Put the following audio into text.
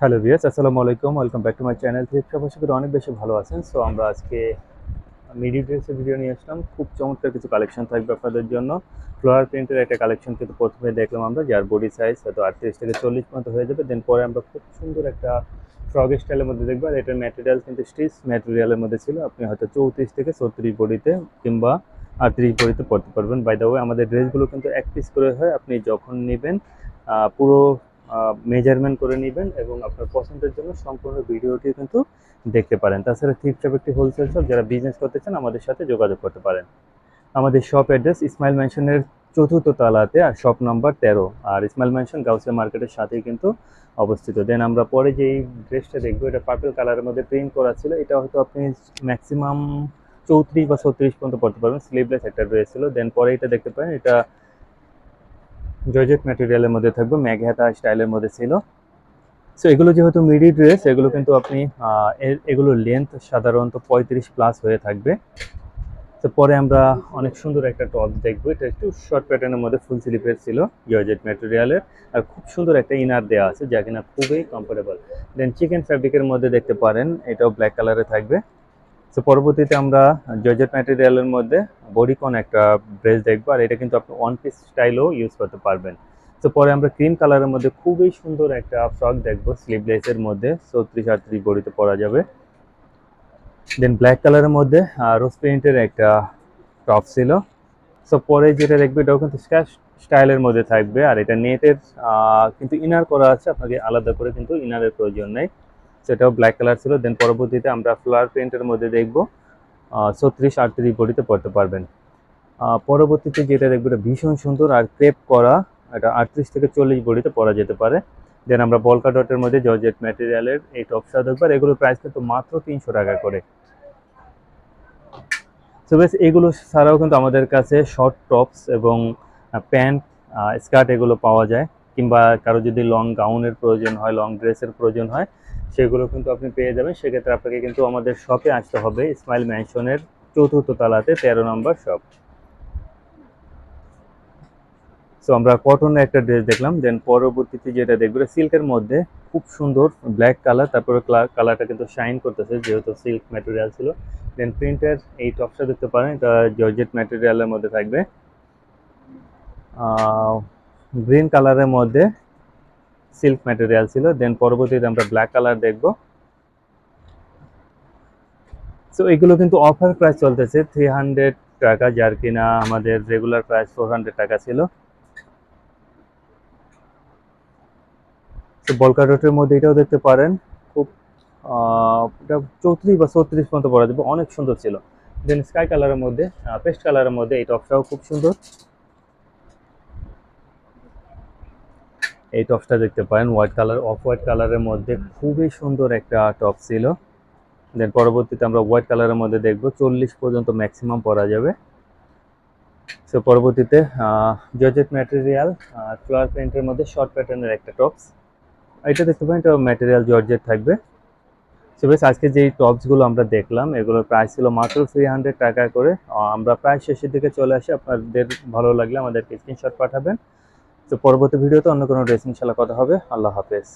Hello viewers আসসালামু আলাইকুম। Welcome back to my channel. Thrift আশা করি অনেক বেশি ভালো আছেন। সো আমরা আজকে মিডি ড্রেসের ভিডিও নিয়ে আসলাম। খুব চমৎকার কিছু কালেকশন থাকবে আপনাদের জন্য। ফ্লোয়ার প্রিন্টের একটা কালেকশন কিন্তু প্রথমে দেখলাম আমরা, যার বডি সাইজ হয়তো আটত্রিশ থেকে চল্লিশ মতো হয়ে যাবে। দেন পরে আমরা খুব সুন্দর একটা ফ্রগ স্টাইলের মধ্যে দেখব। আর এটার ম্যাটেরিয়াল কিন্তু স্টিচ ম্যাটেরিয়ালের মধ্যে ছিল। আপনি হয়তো চৌত্রিশ থেকে ছত্রিশ বডিতে কিংবা আটত্রিশ বডিতে পড়তে পারবেন। বাই দ্য ওয়ে আমাদের ড্রেসগুলো কিন্তু এক পিস করে হয়। আপনি যখন নেবেন পুরো মেজারমেন্ট করে নেবেন এবং আপনার পছন্দের জন্য সম্পূর্ণ ভিডিওটি কিন্তু দেখতে পারেন। তাছাড়া থ্রিপ শপ একটি হোলসেল শপ যারা বিজনেস করতে চান আমাদের সাথে যোগাযোগ করতে পারেন। আমাদের শপ অ্যাড্রেস ইসমাইল ম্যানশনের চতুর্থ তালাতে আর শপ নাম্বার তেরো। আর ইসমাইল ম্যানশন গাউসিয়া মার্কেটের সাথেই কিন্তু অবস্থিত। দেন আমরা পরে যে ড্রেসটা দেখব, এটা পার্পল কালারের মধ্যে প্রিন্ট করা ছিল। এটা হয়তো আপনি ম্যাক্সিমাম চৌত্রিশ বা ছত্রিশ পর্যন্ত পড়তে পারবেন। স্লিভলেস একটা ড্রেস ছিল। দেন পরে এটা দেখতে পারেন, এটা জর্জেট ম্যাটেরিয়ালের মধ্যে থাকবে, ম্যাগহাতা স্টাইলের মধ্যে ছিল। সো এগুলো যেহেতু মিডি ড্রেস এগুলো কিন্তু আপনি এর- লেন্থ সাধারণত পঁয়ত্রিশ প্লাস হয়ে থাকবে। তো পরে আমরা অনেক সুন্দর একটা টপ দেখব। এটা একটু শর্ট প্যাটার্নের মধ্যে ফুল স্লিপের ছিল জর্জেট ম্যাটেরিয়ালের আর খুব সুন্দর একটা ইনার দেওয়া আছে, যা কিনা খুবই কমফোর্টেবল দেন চিকেন ফ্যাব্রিকের মধ্যে দেখতে পারেন, এটাও ব্ল্যাক কালারে থাকবে। তো পরবর্তীতে আমরা জর্জেট ম্যাটেরিয়ালের মধ্যে বডিকন একটা ড্রেস দেখব, আর এটা কিন্তু আপনি ওয়ান পিস স্টাইলও ইউজ করতে পারবেন। তো পরে আমরা ক্রিম কালারের মধ্যে খুবই সুন্দর একটা ফ্রক দেখব স্লিভলেসের মধ্যে চৌত্রিশ আটত্রিশ বডিতে পরা যাবে। দেন ব্ল্যাক কালারের মধ্যে রোজ প্রিন্টের একটা টপ ছিল। সো পরে যেটা দেখবে, এটাও কিন্তু স্ক্যাশ স্টাইলের মধ্যে থাকবে, আর এটা নেটের কিন্তু ইনার করা আছে, আপনাকে আলাদা করে কিন্তু ইনারের প্রয়োজন নেই। সেটাও ব্ল্যাক কালার ছিল। দেন পরবর্তীতে আমরা ফ্লাওয়ার প্রিন্টের মধ্যে দেখব ছত্রিশ আটত্রিশ বডিতে পড়তে পারবেন। পরবর্তীতে যেটা দেখব, এটা ভীষণ সুন্দর আর ক্রেপ করা, এটা আটত্রিশ থেকে চল্লিশ বডিতে পরা যেতে পারে। দেন আমরা বলকা ডটের মধ্যে জর্জেট ম্যাটেরিয়ালের এই দেখব, আর এগুলোর প্রাইস কিন্তু মাত্র তিনশো টাকা করে। সো বেশ, এগুলো ছাড়াও কিন্তু আমাদের কাছে শর্ট টপস এবং প্যান্ট স্কার্ট এগুলো পাওয়া যায়। কিংবা কারও যদি লং গাউনের প্রয়োজন হয় লং ড্রেসের প্রয়োজন হয়, সেগুলো কিন্তু আপনি পেয়ে যাবেন। সেক্ষেত্রে আপনাকে কিন্তু আমাদের শপে আসতে হবে ইসমাইল ম্যানশনের চতুর্থ তলাতে, তেরো নম্বর শপ সো আমরা কটনের একটা ড্রেস দেখলাম দেন পরবর্তীতে যেটা দেখব সিল্কের মধ্যে খুব সুন্দর ব্ল্যাক কালার তারপরে কালারটা কিন্তু শাইন করতেছে, যেহেতু সিল্ক ম্যাটেরিয়াল ছিল। দেন প্রিন্টের এই টপসটা দেখতে পারেন, এটা জর্জেট ম্যাটেরিয়ালের মধ্যে থাকবে। গ্রিন কালারের মধ্যে সিল্ক ম্যাটেরিয়াল ছিল। দেন পরবর্তীতে আমরা ব্ল্যাক কালার দেখব। সো এগুলো কিন্তু অফার প্রাইস চলতেছে থ্রি হান্ড্রেড টাকা, যার কিনা আমাদের রেগুলার প্রাইস ফোর হান্ড্রেড টাকা ছিল। তো বলকা ডটের মধ্যে এটাও দেখতে পারেন। খুব এটা চৌত্রিশ বা চৌত্রিশ পর্যন্ত পরা যাবে। অনেক সুন্দর ছিল। দেন স্কাই কালারের মধ্যে পেস্ট কালারের মধ্যে এই টপসটাও খুব সুন্দর। এই টপসটা দেখতে পারেন হোয়াইট কালার অফ হোয়াইট কালারের মধ্যে খুবই সুন্দর একটা টপ ছিল। দেন পরবর্তীতে আমরা হোয়াইট কালারের মধ্যে দেখব, চল্লিশ পর্যন্ত ম্যাক্সিমাম পরা যাবে। সো পরবর্তীতে জর্জেট ম্যাটেরিয়াল ফ্লোয়ার প্রিন্টের মধ্যে শর্ট প্যাটার্নের একটা টপস এটা দেখতে পারেন, এটা ম্যাটেরিয়াল জর্জেট থাকবে। সো বেশ, আজকে যেই টপসগুলো আমরা দেখলাম, এগুলোর প্রাইস ছিল মাত্র থ্রি হান্ড্রেড টাকা করে। আমরা প্রায় শেষের দিকে চলে আসি। আপনাদের ভালো লাগলে আমাদেরকে স্ক্রিনশট পাঠাবেন। তো পরবর্তী ভিডিওতে অন্য কোনো ড্রেস ইনশাল্লাহ কথা হবে। আল্লাহ হাফেজ।